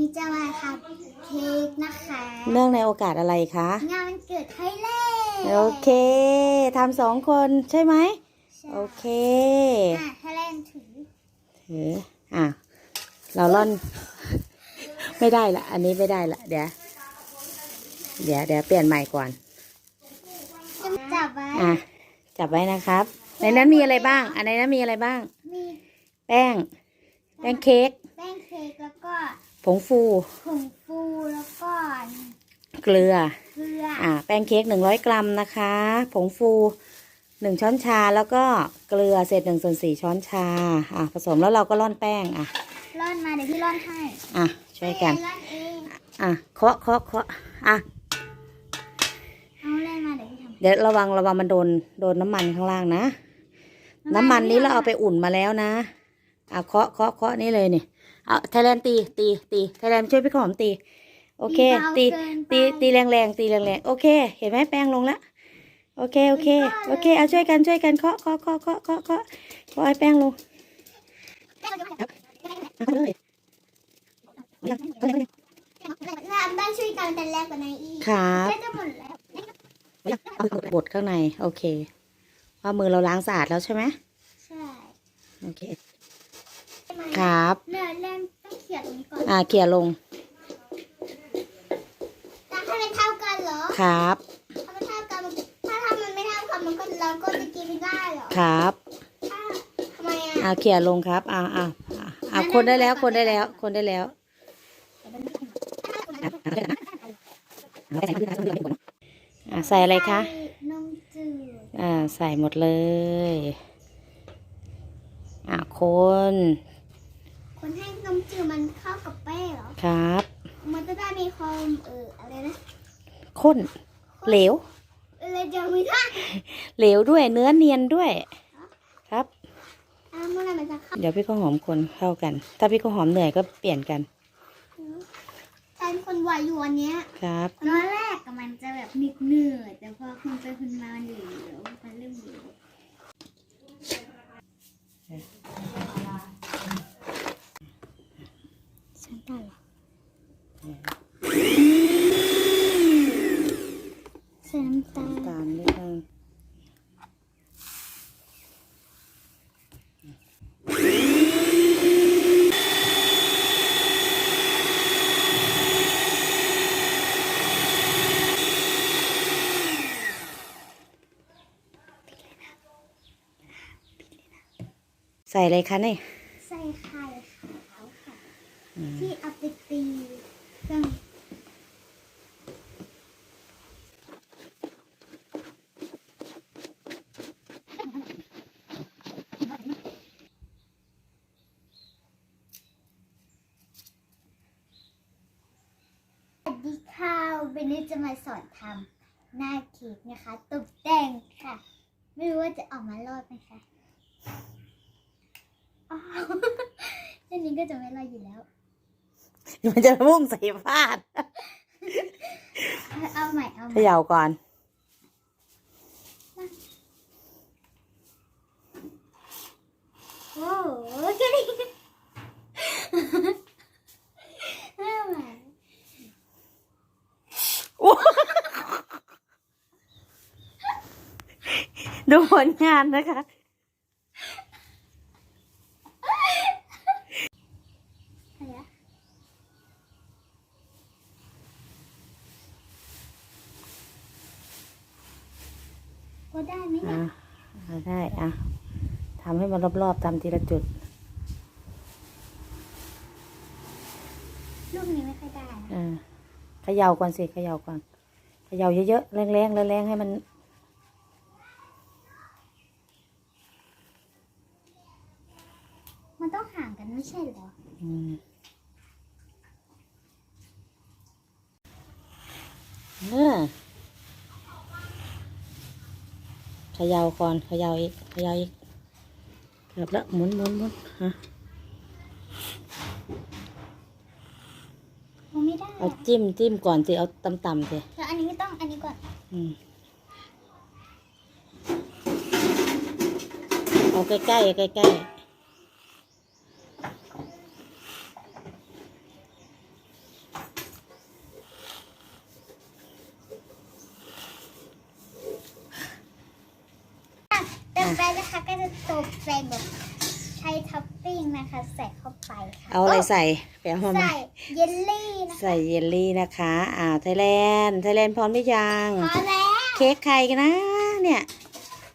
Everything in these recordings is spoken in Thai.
นี้จะมาทำเค้กนะคะเนื่องในโอกาสอะไรคะ งานวันเกิดไทยแลนด์โอเคทำสองคนใช่ไหมใช่โอเคอะไทยแลนด์ถือถืออะเราล่อน ไม่ได้ละ อันนี้ไม่ได้ละ เดี๋ยว เดี๋ยวเดี๋ยวเปลี่ยนใหม่ก่อน จับไว้อะจับไว้นะครับ ในนั้นมีอะไรบ้าง อันในนั้นมีอะไรบ้าง มีแป้ง แป้งเค้ก แป้งเค้กแล้วก็ ผงฟูผงฟูแล้วก็เกลือ เกลืออ่า แป้งเค้กหนึ่งร้อยกรัมนะคะ ผงฟูหนึ่งช้อนชาแล้วก็เกลือเศษหนึ่งส่วนสี่ช้อนชา อะผสมแล้วเราก็ร่อนแป้งอะร่อนมาเดี๋ยวพี่ร่อนให้อะช่วยกันร่อนเองอะเคาะเคาะเคาะอะเอาเล่นมาเดี๋ยวพี่ทำเดี๋ยวระวังระวังมันโดนโดนน้ำมันข้างล่างนะ น้ำมันนี้เราเอาไปอุ่นมาแล้วนะ อะเคาะเคาะเคาะนี่เลยนี่เอาไทยแลนด์ตีตีตีไทยแลนด์ช่วยพี่ขอมตี โอเค ตีตีตีแรงแรงๆตีแรงแรงๆโอเค เห็นไหมแป้งลงแล้วโอเคโอเคโอเคเอาช่วยกันช่วยกันเคาะเคาะเคาะเคาะเคาะเคาะเคาะให้แป้งลงเอาเลยเราได้ช่วยกันแต่แรกกว่านั้นอีกครับก็จะหมดแล้วเอาบดข้างใน โอเคว่ามือเราล้างสะอาดแล้วใช่ไหมใช่โอเคใช่ไหม ครับ เริ่มเริ่มต้องเขียนตรงนี้ก่อนอ่าเขี่ยลงจะให้มันเท่ากันเหรอครับ ถ้ามันเท่ากันมันถ้าถ้ามันไม่เท่ากันมันก็เราก็จะกินไม่ได้เหรอครับถ้าทำไมอะอ่าเขี่ยลงครับอ่าอ่าอ่าอ่าคนได้แล้วคนได้แล้ว คนได้แล้วอ่าใส่อะไรคะใส่นมจืดอ่าใส่หมดเลย อ่าคน คนให้นมจืดมันเข้ากับแป้งเหรอ ครับ มันจะได้มีความเอออะไรนะข้น เหลวอะไรจะไม่ได้เหลวด้วยเนื้อเนียนด้วย ครับ อะเมื่อไหรมันจะเข้าเดี๋ยวพี่ข้าวหอมคนเข้ากัน ถ้าพี่ข้าวหอมเหนื่อยก็เปลี่ยนกัน แทนคนไหวอยู่วันเนี้ยครับ ตอนแรกกับมันจะแบบนิดเหนื่อยแต่พอคุณไปคุณมามันเหลวมันเริ่มเหลวฉัน ได้หรอใส่น้ำตาลตามนิดนึงใส่อะไรคะเนี่ย ใส่ไข่ขาวค่ะ ที่เอาไปตีเครื่องสวัสดีค่ะ วันนี้จะมาสอนทำหน้าเค้กนะคะตกแต่งค่ะ ไม่รู้ว่าจะออกมารอดไหมคะอ้าวเช่นนี้ก็จะไม่รอดอยู่แล้ว มันจะมุ่งใส่ฟาด เอาใหม่เอาใหเขม่ย่าก่อน โอ้โหแค่นี้เอาใหม่ ดูผลงานนะคะอะไรอะก็ได้ไหมเนี่ยอะเอาได้ อะทำให้มันรอบๆทำทีละจุดลูกนี้ไม่ค่อยได้นะอ่าเขย่าก่อนสิเขย่าก่อนเขย่าเยอะๆแรงๆแรงๆให้มันมันต้องห่างกัน ไม่ใช่เหรออืมเออเขย่าก่อนเขย่าอีกเขย่าอีกเกือบแล้วหมุนหมุนหมุนฮะมันไม่ได้เอาจิ้มจิ้มก่อนสิเอาต่ำๆสิแล้วอันนี้ไม่ต้องอันนี้ก่อนอืมเอาใกล้ๆใกล้ๆ ไปนะคะก็ จะตกแต่งแบบใช้ท็อปปิ้งนะคะ ใส่เข้าไปค่ะเอาอะไรใส่ไปเอามาไหมใส่เยลลี่นะคะใส่เยลลี่นะคะอ่าไทยแลนด์ไทยแลนด์พร้อมหรือยัง พอแล้วเค้กใครกันนะ เนี่ย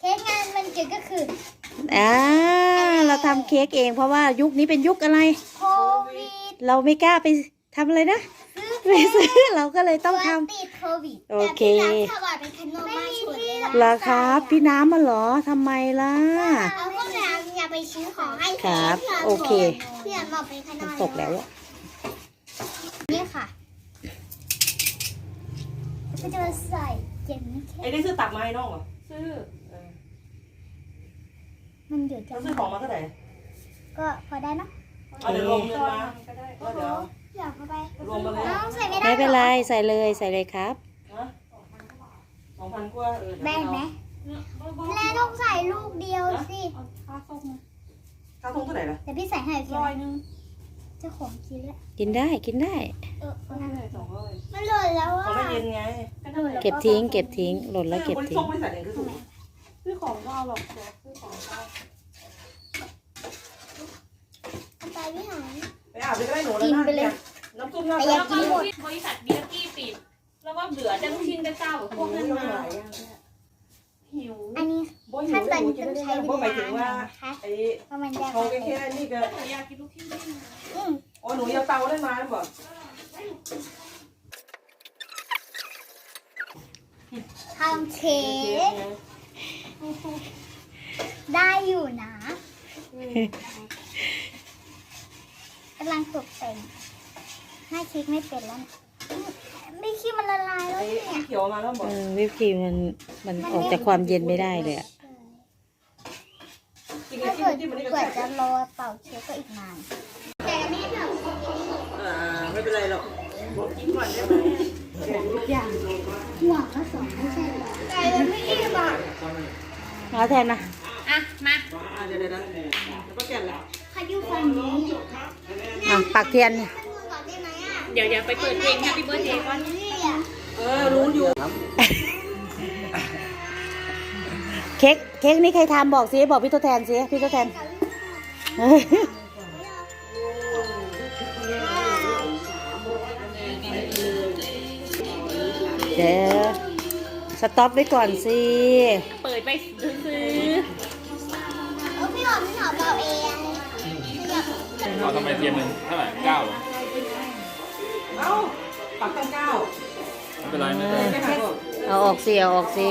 เค้กงานมันเกิดก็คืออ่าเราทำเค้กเองเพราะว่ายุคนี้เป็นยุคอะไร โควิดเราไม่กล้าไปทำอะไรนะไปซื้อเราก็เลยต้องทำ ติดโควิดโอเค แต่พี่รักถวายเป็นขนมมาชุดเลยนะเหรอครับ พี่น้ำมาเหรอทำไมล่ะ เอาพวกเราอย่า ไปซื้อของให้ครับพี่รักโอเคพี่รักบอกเป็นขนมันมตกแล้วอะนี่ค่ะก็จะมาใส่เจนนี่ไอ้ได้ซื้อตักมาให้น้องเหรอ ซื้อเออมันอยู่จะแล้วซื้อของมาเท่าไหร่ก็พอได้เนอะเอาเดี๋ยวรวมเงินมาก็เดี๋ยวอยากเข้าไปรวมมาเลยน้องใส่ไม่ได้ไม่เป็นไรหอใส่เลยใส่เลยครับ ฮะสองพันกว่าเออเดี๋ยวแบ่งไหมเอา แล้วต้องใส่ลูกเดียวสิค่าทงเท่าไหร่ล่ะแต่พี่ใส่ให้เพียงเจ้าของกินแล้วกินได้กินได้ เออสองร้อยมันหล่นแล้วขออะงไม่เย็นไงเก็บทิ้ง เก็บทิ้งหล่นแล้วเก็บทิ้ส่งงบริษัทเองคือถูกซื้อของก็เอาหรอกเดี๋ยวซื้อของก็เอาไปพี่หางไปอาบเลยก็ได้หนูแล้วนะเนี่ยน้ำซุปน่าแต่จะอยากกินหมดบริษัทเบียร์กี้ปิด แล้วก็เหลือแต่ลูกชิ้นกับเจ้าพวกนั้นมาหิวอันนี้ บ่หิขั้นวตอนหนูนี้กินต้องได้ใช้ไงเวบ่หมาลายถึงว่านะคะไอ้เพราะมันยากเขาแค่นี้ก็อยากกินลูกชิ้นด้วยนะอืมอ๋อหนูยาเตาได้มาหรือเปล่าทำเค้กได้อยู่นะกำลังตกแต่งหน้าเค้กไม่เป็นแล้วนะไม่คิดมันละลายแล้วไอ้เนี่ยเขียวมาแล้วบอกเออวิปครีมมันมันออกจากความเย็นไม่ได้เลยอะกิน ถ้ากินเกิดกว่าจะรอเป่าเค้กก็อีกนานแต่นี่แบบอ่าไม่เป็นไรหรอกกินก่อนได้ไหมหัวก็สองไม่ใช่หรอแต่มันไม่รีบอะเอาแทนนะอะมาอ่าเดี๋ยวเดี๋ยวนะเดี๋ยวก็แก่นละขยุฟันนี้อะปักเทียนมันก่อนได้ไหมอะเดี๋ยวเดี๋ยวไปเปิดเพลง Happy Birthday ก่อนนี่อะเออรู้อยู่ เค้กเค้กนี่ใครทำบอกสิบอกพี่ตัวแทนสิพี่ตัวแทนเดี๋ยวสต็อปไว้ก่อนสิเปิดไปซื้อเออพี่หอมพี่หอมเราเองเอาทำไมเทียมหนึ่งเท่าไหร่เก้าเหรอเอ้าปักตั้งเก้าไม่เป็นไรไม่เป็นไรไม่หักหรอกเอาออกสิเอาออกสิ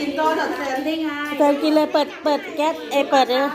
กินก้อนเถอะแทนได้ไง เติมกินเลยเปิดเปิดแก๊สเอยเปิดเลยนะ